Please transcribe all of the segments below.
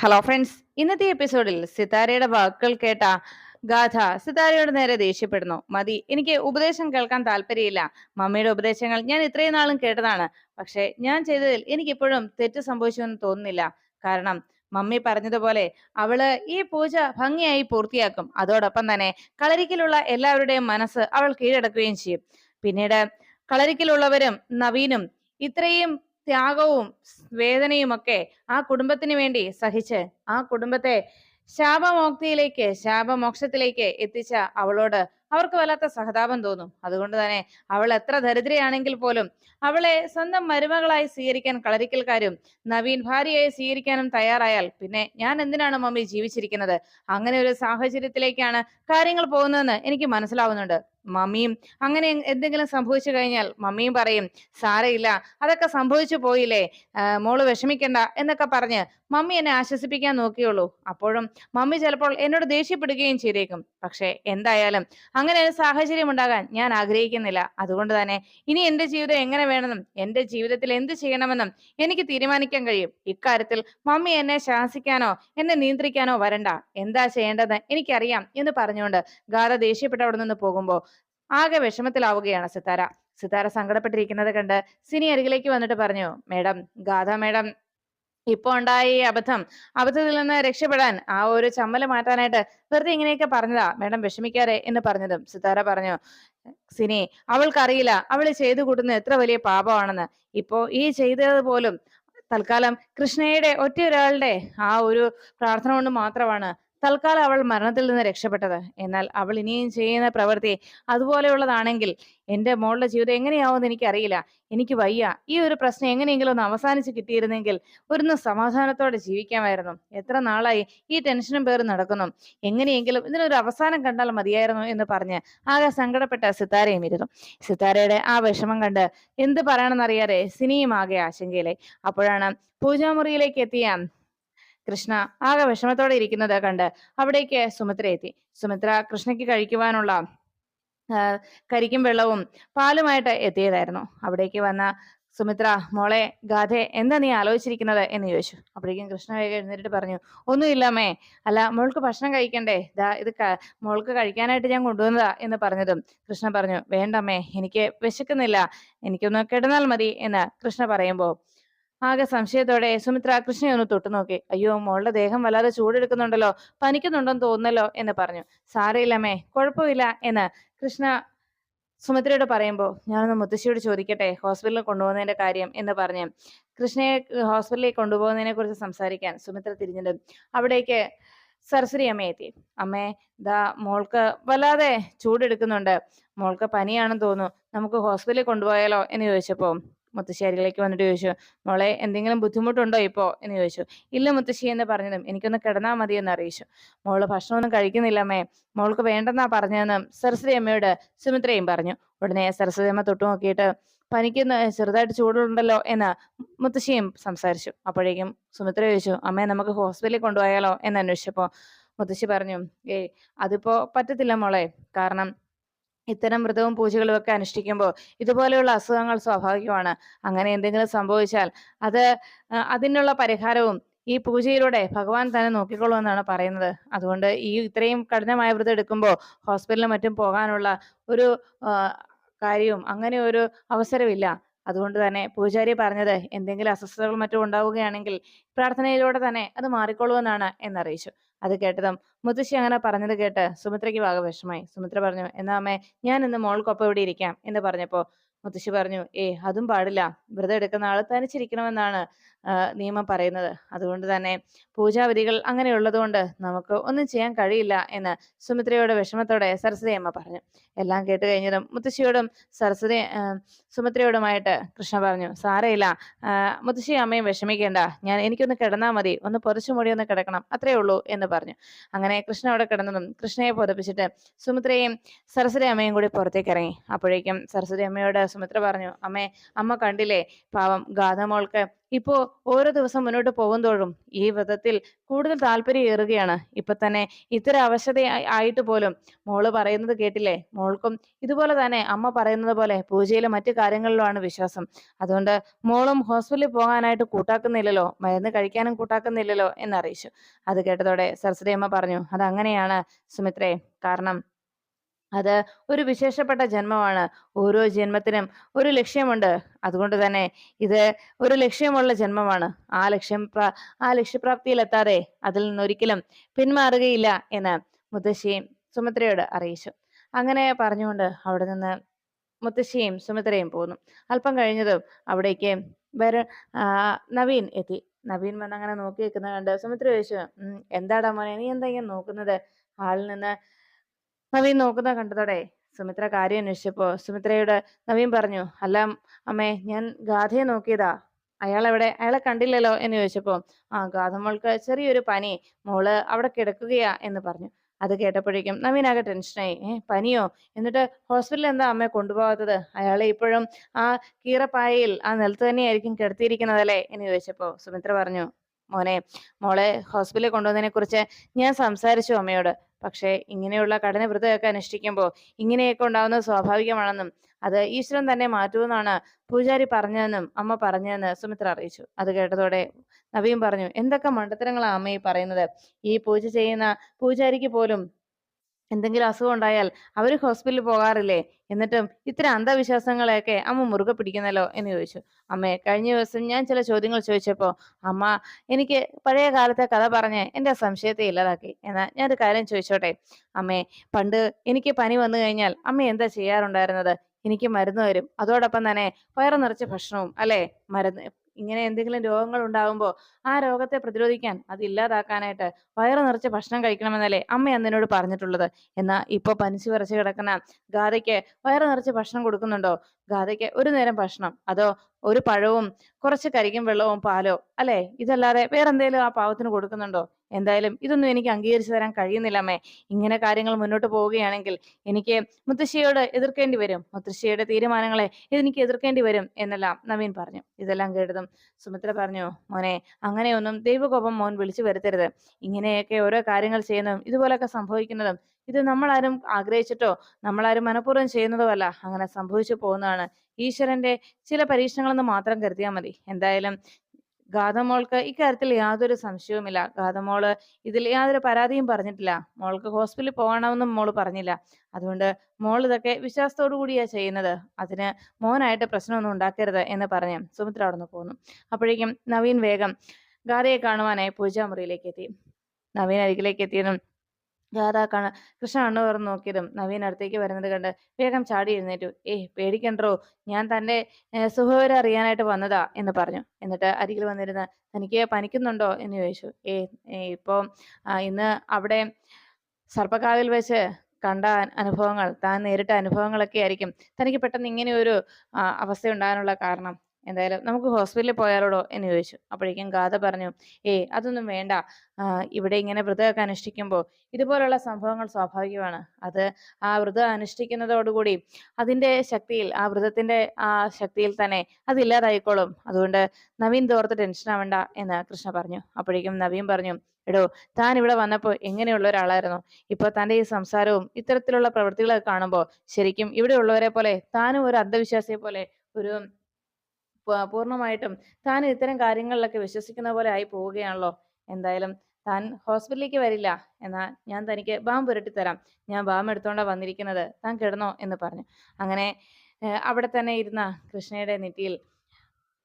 Hello friends ഇന്നത്തെ എപ്പിസോഡിൽ സിതാരയുടെ വാക്കുകൾ കേട്ട ഗാഥ സിതാരയോട് നേരെ ദേഷ്യപ്പെടുന്നു. മതി എനിക്ക് ഉപദേശം കേൾക്കാൻ താല്പര്യമില്ല. മമ്മിയുടെ ഉപദേശങ്ങൾ ഞാൻ ഇത്രയും നാളും കേട്ടതാണ്. പക്ഷെ ഞാൻ ചെയ്തതിൽ എനിക്കിപ്പോഴും തെറ്റ് സംഭവിച്ചു എന്ന് തോന്നുന്നില്ല. കാരണം മമ്മി പറഞ്ഞതുപോലെ അവൾ ഈ പൂജ ഭംഗിയായി പൂർത്തിയാക്കും. അതോടൊപ്പം തന്നെ കളരിക്കിലുള്ള എല്ലാവരുടെയും മനസ്സ് അവൾ കീഴടക്കുകയും ചെയ്യും. പിന്നീട് കളരിക്കിലുള്ളവരും നവീനും ഇത്രയും ത്യാഗവും വേദനയും ഒക്കെ ആ കുടുംബത്തിന് വേണ്ടി സഹിച്ച് ആ കുടുംബത്തെ ശാപമോക്തിയിലേക്ക് ശാപമോക്ഷത്തിലേക്ക് എത്തിച്ച അവളോട് അവർക്ക് വല്ലാത്ത സഹതാപം തോന്നും. അതുകൊണ്ട് തന്നെ അവൾ എത്ര ദരിദ്രയാണെങ്കിൽ പോലും അവളെ സ്വന്തം മരുമകളായി സ്വീകരിക്കാൻ കളരിക്കൽക്കാരും നവീൻ ഭാര്യയായി സ്വീകരിക്കാനും തയ്യാറായാൽ പിന്നെ ഞാൻ എന്തിനാണ് മമ്മി ജീവിച്ചിരിക്കുന്നത്? അങ്ങനെ ഒരു സാഹചര്യത്തിലേക്കാണ് കാര്യങ്ങൾ പോകുന്നതെന്ന് എനിക്ക് മനസ്സിലാവുന്നുണ്ട്. മമ്മിയും അങ്ങനെ എന്തെങ്കിലും സംഭവിച്ചു കഴിഞ്ഞാൽ മമ്മിയും പറയും സാരയില്ല അതൊക്കെ സംഭവിച്ചു പോയില്ലേ? മോൾ വിഷമിക്കണ്ട എന്നൊക്കെ പറഞ്ഞ് മമ്മി എന്നെ ആശ്വസിപ്പിക്കാൻ നോക്കിയുള്ളൂ. അപ്പോഴും മമ്മി ചിലപ്പോൾ എന്നോട് ദേഷ്യപ്പെടുകയും ചെയ്തേക്കും. പക്ഷെ എന്തായാലും അങ്ങനെ ഒരു സാഹചര്യം ഉണ്ടാകാൻ ഞാൻ ആഗ്രഹിക്കുന്നില്ല. അതുകൊണ്ട് തന്നെ ഇനി എന്റെ ജീവിതം എങ്ങനെ വേണമെന്നും എന്റെ ജീവിതത്തിൽ എന്ത് ചെയ്യണമെന്നും എനിക്ക് തീരുമാനിക്കാൻ കഴിയും. ഇക്കാര്യത്തിൽ മമ്മി എന്നെ ശാസിക്കാനോ എന്നെ നിയന്ത്രിക്കാനോ വരണ്ട. എന്താ ചെയ്യേണ്ടത് എനിക്കറിയാം എന്ന് പറഞ്ഞുകൊണ്ട് ഗാഥ ദേഷ്യപ്പെട്ട് അവിടെ നിന്ന് പോകുമ്പോൾ ആകെ വിഷമത്തിലാവുകയാണ് സിത്താര. സിത്താര സങ്കടപ്പെട്ടിരിക്കുന്നത് കണ്ട് സിനി അരികിലേക്ക് വന്നിട്ട് പറഞ്ഞു മേഡം ഗാഥ മേഡം ഇപ്പൊ ഉണ്ടായ ഈ അബദ്ധം അബദ്ധത്തിൽ നിന്ന് രക്ഷപ്പെടാൻ ആ ഒരു ചമ്മൽ മാറ്റാനായിട്ട് വെറുതെ ഇങ്ങനെയൊക്കെ പറഞ്ഞതാ മേഡം വിഷമിക്കാരെ എന്ന് പറഞ്ഞതും സിതാര പറഞ്ഞു. സിനി അവൾക്കറിയില്ല അവൾ ചെയ്തു കൂട്ടുന്നത് എത്ര വലിയ പാപമാണെന്ന്. ഇപ്പോ ഈ ചെയ്തത് പോലും തൽക്കാലം കൃഷ്ണയുടെ ഒറ്റ ഒരാളുടെ ആ ഒരു പ്രാർത്ഥന കൊണ്ട് മാത്രമാണ്. തൽക്കാലം അവൾ മരണത്തിൽ നിന്ന് രക്ഷപ്പെട്ടത്. എന്നാൽ അവൾ ഇനിയും ചെയ്യുന്ന പ്രവൃത്തി അതുപോലെയുള്ളതാണെങ്കിൽ എന്റെ മോളുടെ ജീവിതം എങ്ങനെയാവുമെന്ന് എനിക്കറിയില്ല. എനിക്ക് വയ്യ. ഈ ഒരു പ്രശ്നം എങ്ങനെയെങ്കിലും ഒന്ന് അവസാനിച്ച് കിട്ടിയിരുന്നെങ്കിൽ ഒരു സമാധാനത്തോടെ ജീവിക്കാമായിരുന്നു. എത്ര നാളായി ഈ ടെൻഷനും പേര് നടക്കുന്നു. എങ്ങനെയെങ്കിലും ഇതിനൊരു അവസാനം കണ്ടാൽ മതിയായിരുന്നു എന്ന് പറഞ്ഞ് ആകെ സങ്കടപ്പെട്ട സിത്താരയും ഇരുന്നു. സിത്താരയുടെ ആ വിഷമം കണ്ട് എന്ത് പറയണമെന്നറിയാതെ സിനിയും ആകെ ആശങ്കയിലെ അപ്പോഴാണ് പൂജാമുറിയിലേക്ക് എത്തിയ കൃഷ്ണ ആകെ വിഷമത്തോടെ ഇരിക്കുന്നത് കണ്ട് അവിടേക്ക് സുമിത്ര എത്തി. സുമിത്ര കൃഷ്ണയ്ക്ക് കഴിക്കുവാനുള്ള കരിക്കും വെള്ളവും പാലുമായിട്ട് എത്തിയതായിരുന്നു. അവിടേക്ക് വന്ന സുമിത്ര മോളെ ഗാഥെ എന്താ നീ ആലോചിച്ചിരിക്കുന്നത്? എന്ന് ചോദിച്ചു. അപ്പോഴേക്കും കൃഷ്ണ വേഗം എഴുന്നേറ്റ് പറഞ്ഞു ഒന്നുമില്ലമ്മേ അല്ല മോൾക്ക് ഭക്ഷണം കഴിക്കണ്ടേ? ദാ ഇത് മോൾക്ക് കഴിക്കാനായിട്ട് ഞാൻ കൊണ്ടുവന്നതാ എന്ന് പറഞ്ഞതും കൃഷ്ണ പറഞ്ഞു വേണ്ടമ്മേ എനിക്ക് വിശക്കുന്നില്ല. എനിക്കൊന്ന് കിടന്നാൽ മതി എന്ന് കൃഷ്ണ പറയുമ്പോൾ ആകെ സംശയത്തോടെ സുമിത്ര കൃഷ്ണയെ ഒന്ന് തൊട്ടു നോക്കി. അയ്യോ മോളുടെ ദേഹം വല്ലാതെ ചൂടെടുക്കുന്നുണ്ടല്ലോ. പനിക്കുന്നുണ്ടെന്ന് തോന്നുന്നല്ലോ എന്ന് പറഞ്ഞു. സാരയില്ലമ്മേ കുഴപ്പമില്ല എന്ന് കൃഷ്ണ സുമിത്രയോട് പറയുമ്പോൾ ഞാനൊന്ന് മുത്തശ്ശിയോട് ചോദിക്കട്ടെ ഹോസ്പിറ്റലിൽ കൊണ്ടുപോകുന്നതിന്റെ കാര്യം എന്ന് പറഞ്ഞ് കൃഷ്ണയെ ഹോസ്പിറ്റലിൽ കൊണ്ടുപോകുന്നതിനെ കുറിച്ച് സംസാരിക്കാൻ സുമിത്ര തിരിഞ്ഞിട്ട് അവിടേക്ക് സരസ്വതി അമ്മ എത്തി. അമ്മേ ദാ മോൾക്ക് വല്ലാതെ ചൂടെടുക്കുന്നുണ്ട്. മോൾക്ക് പനിയാണെന്ന് തോന്നുന്നു. നമുക്ക് ഹോസ്പിറ്റലിൽ കൊണ്ടുപോയാലോ എന്ന് ചോദിച്ചപ്പോ മുത്തശ്ശി അരികിലേക്ക് വന്നിട്ട് ചോദിച്ചു മോളെ എന്തെങ്കിലും ബുദ്ധിമുട്ടുണ്ടോ ഇപ്പോ? എന്ന് ചോദിച്ചു. ഇല്ല മുത്തശ്ശി എന്ന് പറഞ്ഞതും എനിക്കൊന്ന് കിടന്നാൽ മതി എന്ന് അറിയിച്ചു. മോൾ ഭക്ഷണമൊന്നും കഴിക്കുന്നില്ലമ്മേ മോൾക്ക് വേണ്ടെന്നാ പറഞ്ഞതെന്ന് സരസ്വതി അമ്മയോട് സുമിത്രയും പറഞ്ഞു. ഉടനെ സരസ്വതി അമ്മ തൊട്ടു നോക്കിയിട്ട് പനിക്കുന്ന ചെറുതായിട്ട് ചൂടുണ്ടല്ലോ എന്ന് മുത്തശ്ശിയും സംസാരിച്ചു. അപ്പോഴേക്കും സുമിത്ര ചോദിച്ചു അമ്മയെ നമുക്ക് ഹോസ്പിറ്റലിൽ കൊണ്ടുപോയാലോ? എന്ന് അന്വേഷിച്ചപ്പോ മുത്തശ്ശി പറഞ്ഞു ഏയ് അതിപ്പോ പറ്റത്തില്ല മോളെ. കാരണം ഇത്തരം വ്രതവും പൂജകളും ഒക്കെ അനുഷ്ഠിക്കുമ്പോൾ ഇതുപോലെയുള്ള അസുഖങ്ങൾ സ്വാഭാവികമാണ്. അങ്ങനെ എന്തെങ്കിലും സംഭവിച്ചാൽ അത് അതിനുള്ള പരിഹാരവും ഈ പൂജയിലൂടെ ഭഗവാൻ തന്നെ നോക്കിക്കൊള്ളൂ എന്നാണ് പറയുന്നത്. അതുകൊണ്ട് ഈ ഇത്രയും കഠിനമായ വ്രതം എടുക്കുമ്പോൾ ഹോസ്പിറ്റലിലും മറ്റും പോകാനുള്ള ഒരു കാര്യവും അങ്ങനെ ഒരു അവസരമില്ല. അതുകൊണ്ട് തന്നെ പൂജാരി പറഞ്ഞത് എന്തെങ്കിലും അസ്വസ്ഥതകൾ മറ്റും ഉണ്ടാവുകയാണെങ്കിൽ പ്രാർത്ഥനയിലൂടെ തന്നെ അത് മാറിക്കൊള്ളുമെന്നാണ് എന്നറിയിച്ചു. അത് കേട്ടതും മുത്തശ്ശി അങ്ങനെ പറഞ്ഞത് കേട്ട് സുമിത്രയ്ക്ക് വാകെ വിഷമായി സുമിത്ര പറഞ്ഞു എന്നാ അമ്മേ ഞാൻ ഇന്ന് മോൾക്കൊപ്പം ഇവിടെ ഇരിക്കാം എന്ന് പറഞ്ഞപ്പോ മുത്തശ്ശി പറഞ്ഞു ഏ അതും പാടില്ല. വ്രതം എടുക്കുന്ന ആൾ തനിച്ചിരിക്കണമെന്നാണ്. നിയമം പറയുന്നത്. അതുകൊണ്ട് തന്നെ പൂജാവിധികൾ അങ്ങനെയുള്ളതുകൊണ്ട് നമുക്ക് ഒന്നും ചെയ്യാൻ കഴിയില്ല എന്ന് സുമിത്രയോട് വിഷമത്തോടെ സരസ്വതി അമ്മ പറഞ്ഞു. എല്ലാം കേട്ട് കഴിഞ്ഞതും മുത്തശ്ശിയോടും സരസ്വതി സുമിത്രയോടുമായിട്ട് കൃഷ്ണ പറഞ്ഞു സാരയില്ല മുത്തശ്ശി അമ്മയും വിഷമിക്കേണ്ട. ഞാൻ എനിക്കൊന്ന് കിടന്നാൽ മതി. ഒന്ന് പൊതിച്ചു മൂടി ഒന്ന് കിടക്കണം. അത്രേ ഉള്ളൂ എന്ന് പറഞ്ഞു. അങ്ങനെ കൃഷ്ണ അവിടെ കിടന്നതും കൃഷ്ണയെ പൊതപ്പിച്ചിട്ട് സുമിത്രയും സരസ്വതി അമ്മയും കൂടി പുറത്തേക്ക് ഇറങ്ങി. അപ്പോഴേക്കും സരസ്വതി അമ്മയോട് സുമിത്ര പറഞ്ഞു അമ്മേ അമ്മ കണ്ടില്ലേ? പാവം ഗാഥമോൾക്ക് ഇപ്പോ ഓരോ ദിവസം മുന്നോട്ട് പോകുന്തോറും ഈ വ്രതത്തിൽ കൂടുതൽ താല്പര്യം ഏറുകയാണ്. ഇപ്പൊ തന്നെ ഇത്തരം അവശത ആയിട്ട് പോലും മോൾ പറയുന്നത് കേട്ടില്ലേ? മോൾക്കും ഇതുപോലെ തന്നെ അമ്മ പറയുന്നത് പോലെ പൂജയിലും മറ്റു കാര്യങ്ങളിലുമാണ് വിശ്വാസം. അതുകൊണ്ട് മോളും ഹോസ്പിറ്റലിൽ പോകാനായിട്ട് കൂട്ടാക്കുന്നില്ലല്ലോ? മരുന്ന് കഴിക്കാനും കൂട്ടാക്കുന്നില്ലല്ലോ? എന്നറിയിച്ചു. അത് കേട്ടതോടെ സരസ്വതി അമ്മ പറഞ്ഞു അത് അങ്ങനെയാണ് സുമിത്രേ കാരണം അത് ഒരു വിശേഷപ്പെട്ട ജന്മമാണ്. ഓരോ ജന്മത്തിനും ഒരു ലക്ഷ്യമുണ്ട്. അതുകൊണ്ട് തന്നെ ഇത് ഒരു ലക്ഷ്യമുള്ള ജന്മമാണ്. ആ ലക്ഷ്യം ആ ലക്ഷ്യപ്രാപ്തിയിലെത്താതെ അതിൽ നിന്നൊരിക്കലും പിന്മാറുകയില്ല എന്ന് മുത്തശ്ശിയും സുമിത്രയോട് അറിയിച്ചു. അങ്ങനെ പറഞ്ഞുകൊണ്ട് അവിടെ നിന്ന് മുത്തശ്ശിയും സുമിത്രയും പോന്നു. അല്പം കഴിഞ്ഞതും അവിടേക്ക് വരു നവീൻ എത്തി. നവീൻ വന്ന് അങ്ങനെ നോക്കി നിൽക്കുന്നത് കണ്ട് സുമിത്ര ചോദിച്ചു "ഉം, എന്താടാ മോനെ നീ എന്താ ഇങ്ങനെ നോക്കുന്നത്? ആളിൽ നിന്ന് നവീൻ നോക്കുന്ന കണ്ടതോടെ സുമിത്ര കാര്യം അന്വേഷിച്ചപ്പോ സുമിത്രയോട് നവീൻ പറഞ്ഞു അല്ല അമ്മേ ഞാൻ ഗാഥയെ നോക്കിയതാ. അയാൾ എവിടെ അയാളെ കണ്ടില്ലല്ലോ? എന്ന് ചോദിച്ചപ്പോ ആ ഗാഥ മോൾക്ക് ചെറിയൊരു പനി. മോൾ അവിടെ കിടക്കുകയാ എന്ന് പറഞ്ഞു. അത് കേട്ടപ്പോഴേക്കും നവീനാകെ ടെൻഷനായി. ഏ പനിയോ? എന്നിട്ട് ഹോസ്പിറ്റലിൽ എന്താ അമ്മയെ കൊണ്ടുപോകാത്തത്? അയാളെ ഇപ്പോഴും ആ കീറപ്പായയിൽ ആ നിലത്ത് തന്നെയായിരിക്കും കിടത്തിയിരിക്കുന്നതല്ലേ? എന്ന് ചോദിച്ചപ്പോ സുമിത്ര പറഞ്ഞു മോനെ മോളെ ഹോസ്പിറ്റലിൽ കൊണ്ടുവന്നതിനെ കുറിച്ച് ഞാൻ സംസാരിച്ചു അമ്മയോട്. പക്ഷേ ഇങ്ങനെയുള്ള കഠിന വ്രതമൊക്കെ അനുഷ്ഠിക്കുമ്പോൾ ഇങ്ങനെയൊക്കെ ഉണ്ടാവുന്നത് സ്വാഭാവികമാണെന്നും അത് ഈശ്വരൻ തന്നെ മാറ്റുമെന്നാണ് പൂജാരി പറഞ്ഞതെന്നും അമ്മ പറഞ്ഞതെന്ന് സുമിത്ര അറിയിച്ചു. അത് കേട്ടതോടെ നവീൻ പറഞ്ഞു എന്തൊക്കെ മണ്ടത്തരങ്ങളാണ് അമ്മ ഈ പറയുന്നത്? ഈ പൂജ ചെയ്യുന്ന പൂജാരിക്ക് പോലും എന്തെങ്കിലും അസുഖം ഉണ്ടായാൽ അവർ ഹോസ്പിറ്റലിൽ പോകാറില്ലേ? എന്നിട്ടും ഇത്ര അന്ധവിശ്വാസങ്ങളെയൊക്കെ അമ്മ മുറുകെ പിടിക്കുന്നല്ലോ എന്ന് ചോദിച്ചു. അമ്മേ കഴിഞ്ഞ ദിവസം ഞാൻ ചില ചോദ്യങ്ങൾ ചോദിച്ചപ്പോൾ അമ്മ എനിക്ക് പഴയ കാലത്തെ കഥ പറഞ്ഞ് എന്റെ സംശയത്തെ ഇല്ലാതാക്കി. എന്നാൽ ഞാനൊരു കാര്യം ചോദിച്ചോട്ടെ? അമ്മേ പണ്ട് എനിക്ക് പനി വന്നു കഴിഞ്ഞാൽ അമ്മ എന്താ ചെയ്യാറുണ്ടായിരുന്നത്? എനിക്ക് മരുന്ന് തരും. അതോടൊപ്പം തന്നെ വയറ് നിറച്ച ഭക്ഷണവും അല്ലേ? മരുന്ന് ഇങ്ങനെ എന്തെങ്കിലും രോഗങ്ങൾ ഉണ്ടാകുമ്പോൾ ആ രോഗത്തെ പ്രതിരോധിക്കാൻ അത് ഇല്ലാതാക്കാനായിട്ട് വയറ് നിറച്ച് ഭക്ഷണം കഴിക്കണമെന്നല്ലേ അമ്മ അന്നിനോട് പറഞ്ഞിട്ടുള്ളത്. എന്നാ ഇപ്പൊ പനിച്ചു വിറച്ച് കിടക്കുന്ന ഗാഥയ്ക്ക് വയറ് നിറച്ച് ഭക്ഷണം കൊടുക്കുന്നുണ്ടോ? ഗാഥയ്ക്ക് ഒരു നേരം ഭക്ഷണം. അതോ ഒരു പഴവും കുറച്ച് കരിക്കും വെള്ളവും പാലോ അല്ലെ? ഇതല്ലാതെ വേറെന്തേലും ആ പാവത്തിന് കൊടുക്കുന്നുണ്ടോ? എന്തായാലും ഇതൊന്നും എനിക്ക് അംഗീകരിച്ചു തരാൻ കഴിയുന്നില്ലമ്മേ ഇങ്ങനെ കാര്യങ്ങൾ മുന്നോട്ട് പോവുകയാണെങ്കിൽ എനിക്ക് മുത്തശ്ശിയോട് എതിർക്കേണ്ടി വരും. മുത്തശ്ശിയുടെ തീരുമാനങ്ങളെ ഇതെനിക്ക് എതിർക്കേണ്ടി വരും എന്നെല്ലാം നവീൻ പറഞ്ഞു. ഇതെല്ലാം കേട്ടതും സുമിത്ര പറഞ്ഞു മോനെ അങ്ങനെയൊന്നും ദൈവകോപം മോൻ വിളിച്ചു വരുത്തരുത്. ഇങ്ങനെയൊക്കെ ഓരോ കാര്യങ്ങൾ ചെയ്യുന്നതും ഇതുപോലൊക്കെ സംഭവിക്കുന്നതും ഇത് നമ്മളാരും ആഗ്രഹിച്ചിട്ടോ നമ്മളാരും മനഃപൂർവം ചെയ്യുന്നതോ അല്ല അങ്ങനെ സംഭവിച്ചു പോകുന്നതാണ് ഈശ്വരന്റെ ചില പരീക്ഷണങ്ങളെന്ന് മാത്രം കരുതിയാൽ മതി. എന്തായാലും ഗാഥമോൾക്ക് ഇക്കാര്യത്തിൽ യാതൊരു സംശയവുമില്ല. ഗാഥമോൾ ഇതിൽ യാതൊരു പരാതിയും പറഞ്ഞിട്ടില്ല. മോൾക്ക് ഹോസ്പിറ്റലിൽ പോകണമെന്നും മോൾ പറഞ്ഞില്ല. അതുകൊണ്ട് മോൾ ഇതൊക്കെ വിശ്വാസത്തോടു കൂടിയാ ചെയ്യുന്നത്. അതിന് മോനായിട്ട് പ്രശ്നമൊന്നും ഉണ്ടാക്കരുത് എന്ന് പറഞ്ഞ് സുമിത്ര അവിടെ നിന്ന് പോന്നു. അപ്പോഴേക്കും നവീൻ വേഗം ഗാഥയെ കാണുവാനായി പൂജാമുറിയിലേക്ക് എത്തി. നവീൻ അരികിലേക്ക് എത്തിയതും ഗാഥ കാണ കൃഷ്ണ തുറന്ന് നോക്കിയതും നവീൻ അടുത്തേക്ക് വരുന്നത് കണ്ട് വേഗം ചാടി എഴുന്നേറ്റു. ഏയ് പേടിക്കണ്ടോ ഞാൻ തന്റെ സുഖവിവരം അറിയാനായിട്ട് വന്നതാ എന്ന് പറഞ്ഞു. എന്നിട്ട് അരികിൽ വന്നിരുന്ന് തനിക്ക് പനിക്കുന്നുണ്ടോ? എന്ന് ചോദിച്ചു. ഏ ഇപ്പൊ ഇന്ന് അവിടെ സർപ്പക്കാവിൽ വെച്ച് കണ്ട അനുഭവങ്ങൾ താൻ നേരിട്ട അനുഭവങ്ങളൊക്കെ ആയിരിക്കും. തനിക്ക് പെട്ടെന്ന് ഇങ്ങനെ ഒരു അവസ്ഥ ഉണ്ടാകാനുള്ള കാരണം. എന്തായാലും നമുക്ക് ഹോസ്പിറ്റലിൽ പോയാലോടോ എന്ന് ചോദിച്ചു. അപ്പോഴേക്കും ഗാഥ പറഞ്ഞു ഏ അതൊന്നും വേണ്ട. ഇവിടെ ഇങ്ങനെ വ്രതമൊക്കെ അനുഷ്ഠിക്കുമ്പോൾ ഇതുപോലുള്ള സംഭവങ്ങൾ സ്വാഭാവികമാണ്. അത് ആ വ്രതം അനുഷ്ഠിക്കുന്നതോടുകൂടി അതിന്റെ ശക്തിയിൽ ആ വ്രതത്തിന്റെ ആ ശക്തിയിൽ തന്നെ അതില്ലാതായിക്കോളും അതുകൊണ്ട് നവീൻ തോർത്ത് ടെൻഷൻ ആവണ്ട എന്ന് കൃഷ്ണ പറഞ്ഞു. അപ്പോഴേക്കും നവീൻ പറഞ്ഞു എടോ താൻ ഇവിടെ വന്നപ്പോൾ എങ്ങനെയുള്ള ഒരാളായിരുന്നു? ഇപ്പൊ തന്റെ ഈ സംസാരവും ഇത്തരത്തിലുള്ള പ്രവൃത്തികളൊക്കെ കാണുമ്പോൾ ശരിക്കും ഇവിടെ ഉള്ളവരെ പോലെ താനും ഒരു അന്ധവിശ്വാസിയെ പോലെ ഒരു പൂർണമായിട്ടും താൻ ഇത്തരം കാര്യങ്ങളിലൊക്കെ വിശ്വസിക്കുന്ന പോലെ ആയി പോവുകയാണല്ലോ. എന്തായാലും താൻ ഹോസ്പിറ്റലിലേക്ക് വരില്ല. എന്നാ ഞാൻ തനിക്ക് ബാം പുരട്ടി തരാം. ഞാൻ ബാം എടുത്തോണ്ടാ വന്നിരിക്കുന്നത്. താൻ കിടന്നോ എന്ന് പറഞ്ഞു. അങ്ങനെ അവിടെ തന്നെ ഇരുന്ന കൃഷ്ണയുടെ നെറ്റിയിൽ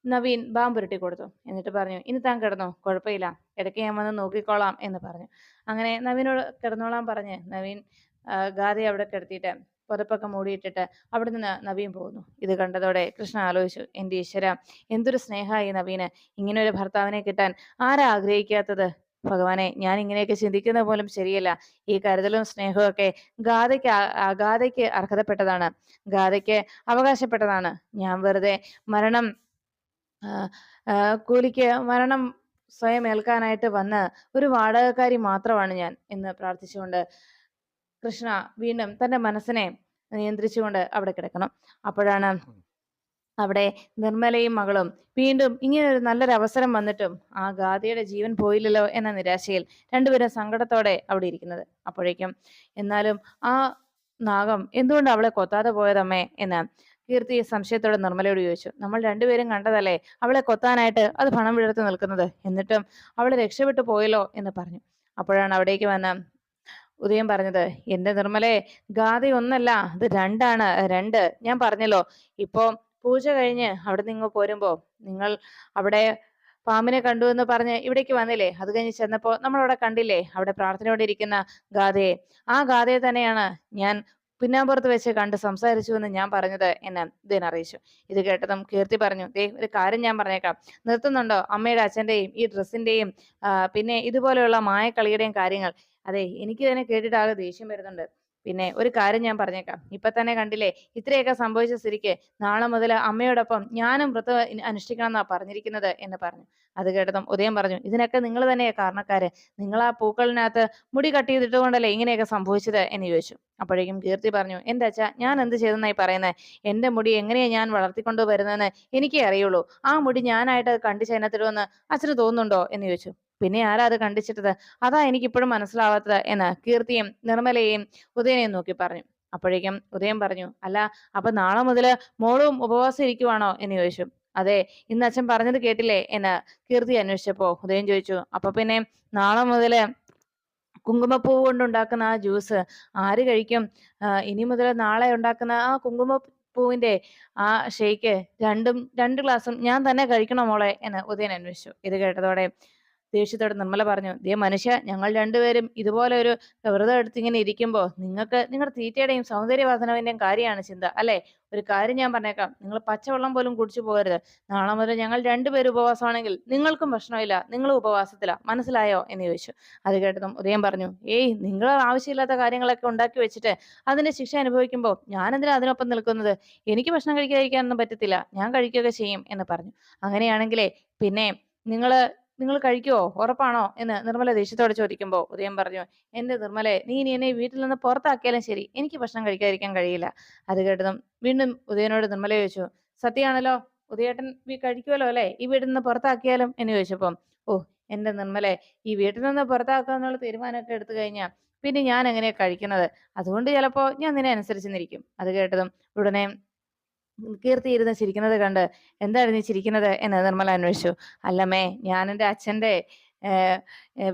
നവീൻ ബാം പുരട്ടി കൊടുത്തു. എന്നിട്ട് പറഞ്ഞു ഇനി താൻ കിടന്നോ? കുഴപ്പമില്ല. ഇടയ്ക്ക് ഞാൻ വന്ന് നോക്കിക്കോളാം എന്ന് പറഞ്ഞു. അങ്ങനെ നവീനോട് കിടന്നോളാം പറഞ്ഞ് നവീൻ ഗാദി അവിടെ കിടത്തിയിട്ട് പുതപ്പൊക്കെ മൂടിയിട്ടിട്ട് അവിടെ നിന്ന് നവീൻ പോകുന്നു. ഇത് കണ്ടതോടെ കൃഷ്ണ ആലോചിച്ചു എന്റെ ഈശ്വര എന്തൊരു സ്നേഹമായി നവീന്. ഇങ്ങനെ ഒരു ഭർത്താവിനെ കിട്ടാൻ ആരാ ആഗ്രഹിക്കാത്തത്? ഭഗവാനെ ഞാൻ ഇങ്ങനെയൊക്കെ ചിന്തിക്കുന്നത് പോലും ശരിയല്ല. ഈ കരുതലും സ്നേഹവും ഒക്കെ ഗാഥയ്ക്ക് ഗാഥയ്ക്ക് അർഹതപ്പെട്ടതാണ്. ഗാഥയ്ക്ക് അവകാശപ്പെട്ടതാണ്. ഞാൻ വെറുതെ മരണം കൂലിക്ക് മരണം സ്വയം ഏൽക്കാനായിട്ട് വന്ന ഒരു വാടകക്കാരി മാത്രമാണ് ഞാൻ എന്ന് പ്രാർത്ഥിച്ചുകൊണ്ട് കൃഷ്ണ വീണ്ടും തന്റെ മനസ്സിനെ നിയന്ത്രിച്ചുകൊണ്ട് അവിടെ കിടക്കണം. അപ്പോഴാണ് അവിടെ നിർമ്മലയും മകളും വീണ്ടും ഇങ്ങനെ ഒരു നല്ലൊരു അവസരം വന്നിട്ടും ആ ഗാഥയുടെ ജീവൻ പോയില്ലല്ലോ എന്ന നിരാശയിൽ രണ്ടുപേരും സങ്കടത്തോടെ അവിടെ ഇരിക്കുന്നത്. അപ്പോഴേക്കും എന്നാലും ആ നാഗം എന്തുകൊണ്ട് അവളെ കൊത്താതെ പോയതമ്മേ എന്ന് കീർത്തി സംശയത്തോടെ നിർമ്മലയോട് ചോദിച്ചു. നമ്മൾ രണ്ടുപേരും കണ്ടതല്ലേ അവളെ കൊത്താനായിട്ട് അത് പണം വിടർത്തി നിൽക്കുന്നത്? എന്നിട്ടും അവളെ രക്ഷപ്പെട്ടു പോയല്ലോ എന്ന് പറഞ്ഞു. അപ്പോഴാണ് അവിടേക്ക് വന്ന ഉദയം പറഞ്ഞത് എന്റെ നിർമ്മലെ ഗാഥ ഒന്നല്ല അത് രണ്ടാണ് രണ്ട്. ഞാൻ പറഞ്ഞല്ലോ ഇപ്പോ പൂജ കഴിഞ്ഞ് അവിടെ നിങ്ങൾ പോരുമ്പോ നിങ്ങൾ അവിടെ പാമ്പിനെ കണ്ടു എന്ന് പറഞ്ഞ് ഇവിടേക്ക് വന്നില്ലേ? അത് കഴിഞ്ഞ് ചെന്നപ്പോ നമ്മൾ അവിടെ കണ്ടില്ലേ അവിടെ പ്രാർത്ഥനയോടെ ഇരിക്കുന്ന ഗാഥയെ. ആ ഗാഥയെ തന്നെയാണ് ഞാൻ പിന്നാമ്പുറത്ത് വെച്ച് കണ്ട് സംസാരിച്ചു എന്ന് ഞാൻ പറഞ്ഞത് എന്ന് ഇതിനെ അറിയിച്ചു. ഇത് കേട്ടതും കീർത്തി പറഞ്ഞു ദേ ഒരു കാര്യം ഞാൻ പറഞ്ഞേക്കാം. നിർത്തുന്നുണ്ടോ? അമ്മയുടെ അച്ഛന്റെയും ഈ ഡ്രസ്സിന്റെയും പിന്നെ ഇതുപോലെയുള്ള മായക്കളിയുടെയും കാര്യങ്ങൾ. അതെ എനിക്ക് തന്നെ കേട്ടിട്ട് ആകെ ദേഷ്യം വരുന്നുണ്ട്. പിന്നെ ഒരു കാര്യം ഞാൻ പറഞ്ഞേക്കാം. ഇപ്പൊ തന്നെ കണ്ടില്ലേ ഇത്രയൊക്കെ സംഭവിച്ച സ്ഥിതിക്ക് നാളെ മുതൽ അമ്മയോടൊപ്പം ഞാനും വ്രതം അനുഷ്ഠിക്കണം എന്നാ പറഞ്ഞിരിക്കുന്നത് എന്ന് പറഞ്ഞു. അത് കേട്ടതും ഉദയം പറഞ്ഞു ഇതിനൊക്കെ നിങ്ങൾ തന്നെയാ കാരണക്കാര്. നിങ്ങൾ ആ പൂക്കളിനകത്ത് മുടി കട്ട് ചെയ്തിട്ടുകൊണ്ടല്ലേ ഇങ്ങനെയൊക്കെ സംഭവിച്ചത്? എന്ന് ചോദിച്ചു. അപ്പോഴേക്കും കീർത്തി പറഞ്ഞു എന്റെ അച്ഛാ ഞാൻ എന്ത് ചെയ്തെന്നായി പറയുന്നത് എന്റെ മുടി എങ്ങനെയാ ഞാൻ വളർത്തിക്കൊണ്ടു വരുന്നതെന്ന് എനിക്കേ അറിയുള്ളൂ. ആ മുടി ഞാനായിട്ട് കണ്ടു ചൈനത്തിടുമെന്ന് അച്ഛന് തോന്നുന്നുണ്ടോ? എന്ന് ചോദിച്ചു. പിന്നെ ആരാ അത് കണ്ടിച്ചിട്ടത്? അതാ എനിക്കിപ്പോഴും മനസ്സിലാവാത്തത് എന്ന് കീർത്തിയും നിർമ്മലയെയും ഉദയനെയും നോക്കി പറഞ്ഞു. അപ്പോഴേക്കും ഉദയം പറഞ്ഞു അല്ല അപ്പൊ നാളെ മുതൽ മോളും ഉപവാസം ഇരിക്കുവാണോ എന്ന് ചോദിച്ചു. അതെ ഇന്ന് അച്ഛൻ പറഞ്ഞത് കേട്ടില്ലേ? എന്ന് കീർത്തി അന്വേഷിച്ചപ്പോ ഉദയം ചോദിച്ചു അപ്പൊ പിന്നെ നാളെ മുതൽ കുങ്കുമപ്പൂ കൊണ്ടുണ്ടാക്കുന്ന ആ ജ്യൂസ് ആര് കഴിക്കും? ഇനി മുതൽ നാളെ ഉണ്ടാക്കുന്ന ആ കുങ്കുമ പൂവിന്റെ ആ ഷെയ്ക്ക് രണ്ടും രണ്ട് ഗ്ലാസും ഞാൻ തന്നെ കഴിക്കണം മോളെ? എന്ന് ഉദയൻ അന്വേഷിച്ചു. ഇത് കേട്ടതോടെ ദേഷ്യത്തോടെ നിർമ്മല പറഞ്ഞു ദേ മനുഷ്യ ഞങ്ങൾ രണ്ടുപേരും ഇതുപോലെ ഒരു വ്രതം എടുത്ത് ഇങ്ങനെ ഇരിക്കുമ്പോൾ നിങ്ങൾക്ക് നിങ്ങളുടെ തീറ്റയുടെയും സൗന്ദര്യവർദ്ധനവിന്റെയും കാര്യമാണ് ചിന്ത അല്ലെ? ഒരു കാര്യം ഞാൻ പറഞ്ഞേക്കാം നിങ്ങൾ പച്ചവെള്ളം പോലും കുടിച്ചു പോകരുത്. നാളെ മുതൽ ഞങ്ങൾ രണ്ടുപേരും ഉപവാസമാണെങ്കിൽ നിങ്ങൾക്കും പ്രശ്നമില്ല നിങ്ങളും ഉപവാസത്തില മനസ്സിലായോ? എന്ന് ചോദിച്ചു. അത് കേട്ടതും ഉദയം പറഞ്ഞു ഏയ് നിങ്ങൾ ആവശ്യമില്ലാത്ത കാര്യങ്ങളൊക്കെ ഉണ്ടാക്കി വെച്ചിട്ട് അതിന്റെ ശിക്ഷ അനുഭവിക്കുമ്പോൾ ഞാൻ എന്തിനാ അതിനൊപ്പം നിൽക്കുന്നത്? എനിക്ക് ഭക്ഷണം കഴിക്കാതിരിക്കാനൊന്നും പറ്റത്തില്ല ഞാൻ കഴിക്കുകയൊക്കെ ചെയ്യും എന്ന് പറഞ്ഞു. അങ്ങനെയാണെങ്കിലേ പിന്നെ നിങ്ങൾ നിങ്ങൾ കഴിക്കുവോ? ഉറപ്പാണോ? എന്ന് നിർമ്മല ദേഷ്യത്തോടെ ചോദിക്കുമ്പോൾ ഉദയം പറഞ്ഞു എന്റെ നിർമ്മലെ നീ ഇനി എന്നെ വീട്ടിൽ നിന്ന് പുറത്താക്കിയാലും ശരി എനിക്ക് ഭക്ഷണം കഴിക്കാതിരിക്കാൻ കഴിയില്ല. അത് കേട്ടതും വീണ്ടും ഉദയനോട് നിർമ്മല ചോദിച്ചു സത്യമാണല്ലോ ഉദയേട്ടൻ കഴിക്കുമല്ലോ അല്ലെ? ഈ വീട്ടിൽ നിന്ന് പുറത്താക്കിയാലും? എന്ന് ചോദിച്ചപ്പം ഓ എന്റെ നിർമ്മലെ ഈ വീട്ടിൽ നിന്ന് പുറത്താക്കാന്നുള്ള തീരുമാനമൊക്കെ എടുത്തു കഴിഞ്ഞാൽ പിന്നെ ഞാൻ എങ്ങനെയാ കഴിക്കുന്നത്? അതുകൊണ്ട് ചിലപ്പോ ഞാൻ നിന്നെ അനുസരിച്ച് നിന്നിരിക്കും. അത് കേട്ടതും ഉടനെ കീർത്തി ഇരുന്ന് ചിരിക്കുന്നത് കണ്ട് എന്തായിരുന്നു ചിരിക്കുന്നത്? എന്ന് നിർമ്മല അന്വേഷിച്ചു. അല്ലമ്മേ ഞാൻ എന്റെ അച്ഛന്റെ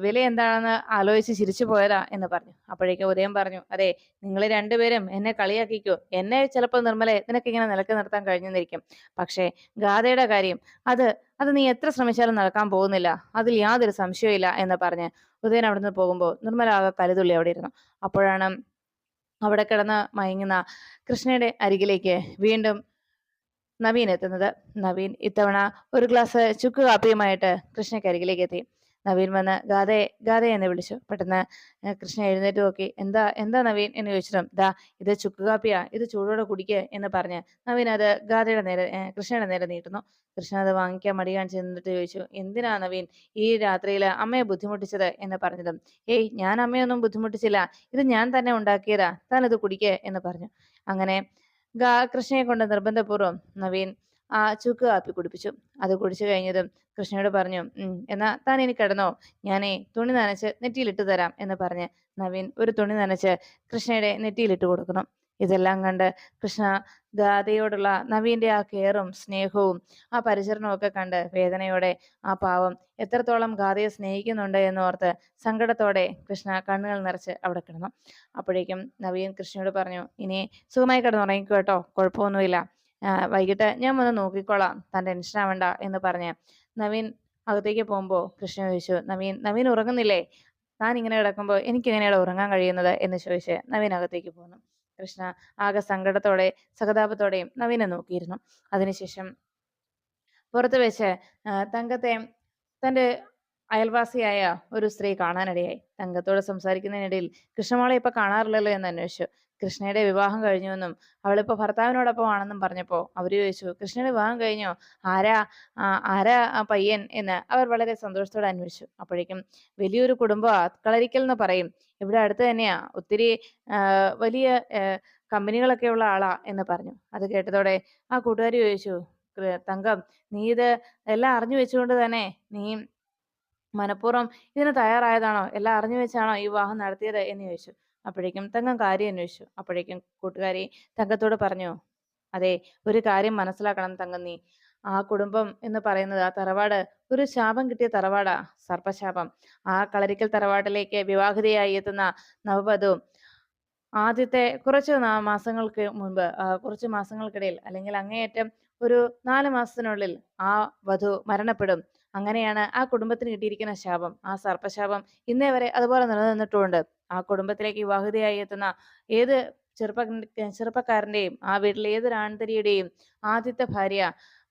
വില എന്താണെന്ന് ആലോചിച്ച് ചിരിച്ചു പോയതാ എന്ന് പറഞ്ഞു. അപ്പോഴേക്കും ഉദയം പറഞ്ഞു അതെ നിങ്ങൾ രണ്ടുപേരും എന്നെ കളിയാക്കിക്കോ. എന്നെ ചിലപ്പോൾ നിർമ്മലെ നിനക്ക് ഇങ്ങനെ നിലയ്ക്ക് നിർത്താൻ കഴിഞ്ഞെന്നിരിക്കും. പക്ഷേ ഗാഥയുടെ കാര്യം അത് അത് നീ എത്ര ശ്രമിച്ചാലും നടക്കാൻ പോകുന്നില്ല. അതിൽ യാതൊരു സംശയവും എന്ന് പറഞ്ഞ് ഉദയൻ അവിടുന്ന് പോകുമ്പോൾ നിർമ്മല ആകെ കരുതുള്ളി അവിടെ ഇരുന്നു. അപ്പോഴാണ് അവിടെ കിടന്ന് മയങ്ങുന്ന കൃഷ്ണയുടെ അരികിലേക്ക് വീണ്ടും നവീൻ എത്തുന്നത്. നവീൻ ഇത്തവണ ഒരു ഗ്ലാസ് ചുക്ക് കാപ്പിയുമായിട്ട് കൃഷ്ണയ്ക്കരികിലേക്ക് എത്തി. നവീൻ വന്ന് ഗാഥയെ ഗാഥ എന്ന് വിളിച്ചു. പെട്ടെന്ന് കൃഷ്ണ എഴുന്നേറ്റ് നോക്കി. എന്താ എന്താ നവീൻ? എന്ന് ചോദിച്ചിട്ടും ദാ ഇത് ചുക്ക് കാപ്പിയാ. ഇത് ചൂടോടെ കുടിക്കുക എന്ന് പറഞ്ഞ് നവീൻ അത് ഗാഥയുടെ നേരെ കൃഷ്ണയുടെ നേരെ നീട്ടുന്നു. കൃഷ്ണ അത് വാങ്ങിക്കാൻ മടി കാണിച്ച് നിന്നിട്ട് ചോദിച്ചു എന്തിനാ നവീൻ ഈ രാത്രിയിൽ അമ്മയെ ബുദ്ധിമുട്ടിച്ചത്? എന്ന് പറഞ്ഞതും ഏയ് ഞാൻ അമ്മയൊന്നും ബുദ്ധിമുട്ടിച്ചില്ല. ഇത് ഞാൻ തന്നെ ഉണ്ടാക്കിയതാ. താൻ ഇത് കുടിക്കുക എന്ന് പറഞ്ഞു. അങ്ങനെ കൃഷ്ണയെ കൊണ്ട് നിർബന്ധപൂർവം നവീൻ ആ ചുക്ക് കാപ്പി കുടിപ്പിച്ചു. അത് കുടിച്ചു കഴിഞ്ഞതും കൃഷ്ണയോട് പറഞ്ഞു എന്നാ താൻ ഇനി കിടന്നോ? ഞാനേ തുണി നനച്ച് നെറ്റിയിലിട്ട് തരാം എന്ന് പറഞ്ഞ് നവീൻ ഒരു തുണി നനച്ച് കൃഷ്ണയുടെ നെറ്റിയിലിട്ട് കൊടുക്കണം. ഇതെല്ലാം കണ്ട് കൃഷ്ണ ഗാഥയോടുള്ള നവീന്റെ ആ കെയറും സ്നേഹവും ആ പരിചരണവും ഒക്കെ കണ്ട് വേദനയോടെ ആ പാവം എത്രത്തോളം ഗാഥയെ സ്നേഹിക്കുന്നുണ്ട് എന്നോർത്ത് സങ്കടത്തോടെ കൃഷ്ണ കണ്ണുകൾ നിറച്ച് അവിടെ കിടന്നു. അപ്പോഴേക്കും നവീൻ കൃഷ്ണയോട് പറഞ്ഞു ഇനി സുഖമായി കിടന്നുറങ്ങിക്കോ കേട്ടോ കുഴപ്പമൊന്നുമില്ല. വൈകിട്ട് ഞാൻ വന്ന് നോക്കിക്കോളാം താൻ ടെൻഷൻ ആവണ്ട എന്ന് പറഞ്ഞ് നവീൻ അകത്തേക്ക് പോകുമ്പോൾ കൃഷ്ണ ചോദിച്ചു നവീൻ നവീൻ ഉറങ്ങുന്നില്ലേ? താൻ ഇങ്ങനെ കിടക്കുമ്പോൾ എനിക്ക് എങ്ങനെയാണ് ഉറങ്ങാൻ കഴിയുന്നത്? എന്ന് ചോദിച്ച് നവീൻ അകത്തേക്ക് പോകുന്നു കൃഷ്ണ ആകെ സങ്കടത്തോടെ സഹതാപത്തോടെയും നവീനെ നോക്കിയിരുന്നു. അതിനുശേഷം പുറത്തു വെച്ച് തങ്കത്തെ തന്റെ അയൽവാസിയായ ഒരു സ്ത്രീ കാണാനിടയായി. തങ്കത്തോട് സംസാരിക്കുന്നതിനിടയിൽ കൃഷ്ണമോളെ ഇപ്പൊ കാണാറില്ലല്ലോ എന്ന് അന്വേഷിച്ചു. കൃഷ്ണയുടെ വിവാഹം കഴിഞ്ഞുവെന്നും അവളിപ്പോ ഭർത്താവിനോടൊപ്പം ആണെന്നും പറഞ്ഞപ്പോ അവർ ചോദിച്ചു കൃഷ്ണയുടെ വിവാഹം കഴിഞ്ഞോ? ആരാ ആരാ പയ്യൻ? എന്ന് അവർ വളരെ സന്തോഷത്തോടെ അന്വേഷിച്ചു. അപ്പോഴേക്കും വലിയൊരു കുടുംബം കളരിക്കൽ എന്ന് പറയും ഇവിടെ അടുത്ത് തന്നെയാ ഒത്തിരി വലിയ കമ്പനികളൊക്കെ ഉള്ള ആളാ എന്ന് പറഞ്ഞു. അത് കേട്ടതോടെ ആ കൂട്ടുകാരി ചോദിച്ചു തങ്കം നീ ഇത് എല്ലാം അറിഞ്ഞു വെച്ചുകൊണ്ട് തന്നെ നീ മനഃപൂർവം ഇതിന് തയ്യാറായതാണോ? എല്ലാം അറിഞ്ഞു വെച്ചാണോ ഈ വിവാഹം നടത്തിയത്? എന്ന് ചോദിച്ചു. അപ്പോഴേക്കും തങ്കം കാര്യം അന്വേഷിച്ചു. അപ്പോഴേക്കും കൂട്ടുകാരി തങ്കത്തോട് പറഞ്ഞു അതെ ഒരു കാര്യം മനസ്സിലാക്കണം തങ്കം നീ. ആ കുടുംബം എന്ന് പറയുന്നത് ആ തറവാട് ഒരു ശാപം കിട്ടിയ തറവാടാ സർപ്പശാപം. ആ കളരിക്കൽ തറവാട്ടിലേക്ക് വിവാഹിതയായി എത്തുന്ന നവവധു ആദ്യത്തെ കുറച്ച് മാസങ്ങൾക്ക് മുൻപ് കുറച്ച് മാസങ്ങൾക്കിടയിൽ അല്ലെങ്കിൽ അങ്ങേയറ്റം ഒരു നാല് മാസത്തിനുള്ളിൽ ആ വധു മരണപ്പെടും. അങ്ങനെയാണ് ആ കുടുംബത്തിന് കിട്ടിയിരിക്കുന്ന ശാപം ആ സർപ്പശാപം ഇന്നേ വരെ അതുപോലെ നിലനിന്നിട്ടുമുണ്ട്. ആ കുടുംബത്തിലേക്ക് വിവാഹിതയായി എത്തുന്ന ഏത് ചെറുപ്പ ചെറുപ്പക്കാരന്റെയും ആ വീട്ടിലെ ഏതൊരു ആൺതരിയുടെയും ആദ്യത്തെ ഭാര്യ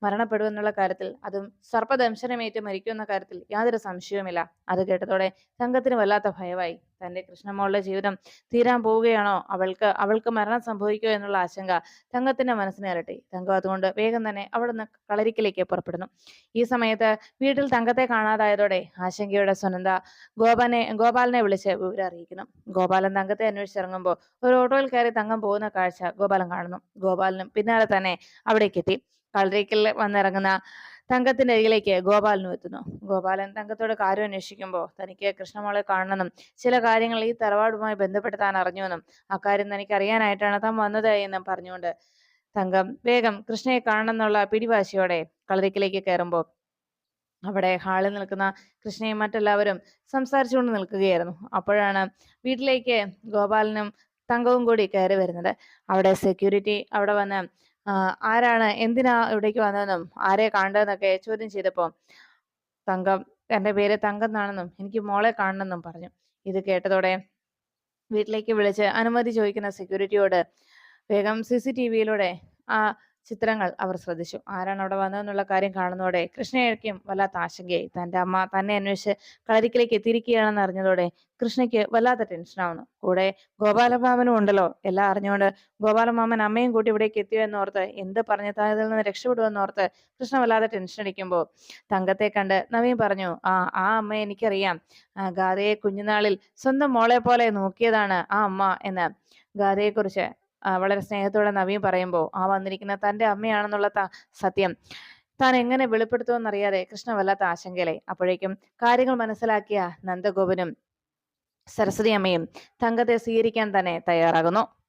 മരണപ്പെടുമെന്നുള്ള കാര്യത്തിൽ അതും സർപ്പദംശനമേറ്റ് മരിക്കുമെന്ന കാര്യത്തിൽ യാതൊരു സംശയവുമില്ല. അത് കേട്ടതോടെ സംഘത്തിന് വല്ലാത്ത ഭയമായി. തന്റെ കൃഷ്ണമോളുടെ ജീവിതം തീരാൻ പോവുകയാണോ? അവൾക്ക് അവൾക്ക് മരണം സംഭവിക്കുമോ എന്നുള്ള ആശങ്ക തങ്കത്തിന്റെ മനസ്സിനെ അലട്ടി. തങ്കം അതുകൊണ്ട് വേഗം തന്നെ അവിടുന്ന് കളരിക്കിലേക്ക് പുറപ്പെടുന്നു. ഈ സമയത്ത് വീട്ടിൽ തങ്കത്തെ കാണാതായതോടെ ആശങ്കയുടെ സുനന്ദ ഗോപാനെ ഗോപാലനെ വിളിച്ച് വിവരം അറിയിക്കുന്നു. ഗോപാലൻ തങ്കത്തെ അന്വേഷിച്ചിറങ്ങുമ്പോൾ ഒരു ഓട്ടോയിൽ കയറി തങ്കം പോകുന്ന കാഴ്ച ഗോപാലൻ കാണുന്നു. ഗോപാലനും പിന്നാലെ തന്നെ അവിടേക്ക് എത്തി കളരിക്കൽ വന്നിറങ്ങുന്ന തങ്കത്തിന്റെ അരികിലേക്ക് ഗോപാലനും എത്തുന്നു. ഗോപാലൻ തങ്കത്തോട് കാര്യം അന്വേഷിക്കുമ്പോൾ തനിക്ക് കൃഷ്ണമോളെ കാണണമെന്നും ചില കാര്യങ്ങൾ ഈ തറവാടുമായി ബന്ധപ്പെട്ട് താൻ അറിഞ്ഞുവെന്നും അക്കാര്യം തനിക്ക് അറിയാനായിട്ടാണ് താൻ വന്നത് എന്നും പറഞ്ഞുകൊണ്ട് തങ്കം വേഗം കൃഷ്ണയെ കാണണം എന്നുള്ള പിടിവാശിയോടെ കളരിക്കലേക്ക് കയറുമ്പോൾ അവിടെ ഹാളിൽ നിൽക്കുന്ന കൃഷ്ണയും മറ്റെല്ലാവരും സംസാരിച്ചുകൊണ്ട് നിൽക്കുകയായിരുന്നു. അപ്പോഴാണ് വീട്ടിലേക്ക് ഗോപാലനും തങ്കവും കൂടി കയറി വരുന്നത്. അവിടെ സെക്യൂരിറ്റി അവിടെ വന്ന് ആരാണ്? എന്തിനാ ഇവിടേക്ക് വന്നതെന്നും ആരെ കണ്ടതെന്നൊക്കെ ചോദ്യം ചെയ്തപ്പോൾ തങ്കം എന്റെ പേര് തങ്കം എന്നാണെന്നും എനിക്ക് മോളെ കാണണമെന്നും പറഞ്ഞു. ഇത് കേട്ടതോടെ വീട്ടിലേക്ക് വിളിച്ച് അനുമതി ചോദിക്കുന്ന സെക്യൂരിറ്റിയോട് വേഗം സി സി ടി വിയിലൂടെ ആ ചിത്രങ്ങൾ അവർ ശ്രദ്ധിച്ചു. ആരാണ് അവിടെ വന്നതെന്നുള്ള കാര്യം കാണുന്നതോടെ കൃഷ്ണയ്ക്കും വല്ലാത്ത ആശങ്കയായി. തന്റെ അമ്മ തന്നെ അന്വേഷിച്ച് കളരിക്കിലേക്ക് എത്തിയിരിക്കുകയാണെന്ന് അറിഞ്ഞതോടെ കൃഷ്ണയ്ക്ക് വല്ലാത്ത ടെൻഷനാവുന്നു കൂടെ ഗോപാലമാമനും ഉണ്ടല്ലോ. എല്ലാം അറിഞ്ഞുകൊണ്ട് ഗോപാലമാമൻ അമ്മയും കൂട്ടി ഇവിടേക്ക് എത്തിയോ എന്നോർത്ത് എന്ത് പറഞ്ഞു താൻ ഇതിൽ നിന്ന് രക്ഷപ്പെടുമെന്നോർത്ത് കൃഷ്ണ വല്ലാതെ ടെൻഷൻ അടിക്കുമ്പോൾ തങ്കത്തെ കണ്ട് നവീൻ പറഞ്ഞു ആ ആ അമ്മ എനിക്കറിയാം. ഗാഥയെ കുഞ്ഞുനാളിൽ സ്വന്തം മോളെ പോലെ നോക്കിയതാണ് ആ അമ്മ എന്ന് ഗാഥയെക്കുറിച്ച് വളരെ സ്നേഹത്തോടെ നവീൻ പറയുമ്പോൾ ആ വന്നിരിക്കുന്ന തന്റെ അമ്മയാണെന്നുള്ള സത്യം. താൻ എങ്ങനെ വെളിപ്പെടുത്തുമെന്നറിയാതെ കൃഷ്ണ വല്ലാത്ത ആശങ്കയിലായി. അപ്പോഴേക്കും കാര്യങ്ങൾ മനസ്സിലാക്കിയ നന്ദഗോപനും സരസ്വതി അമ്മയും തങ്കത്തെ സ്വീകരിക്കാൻ തന്നെ തയ്യാറാകുന്നു.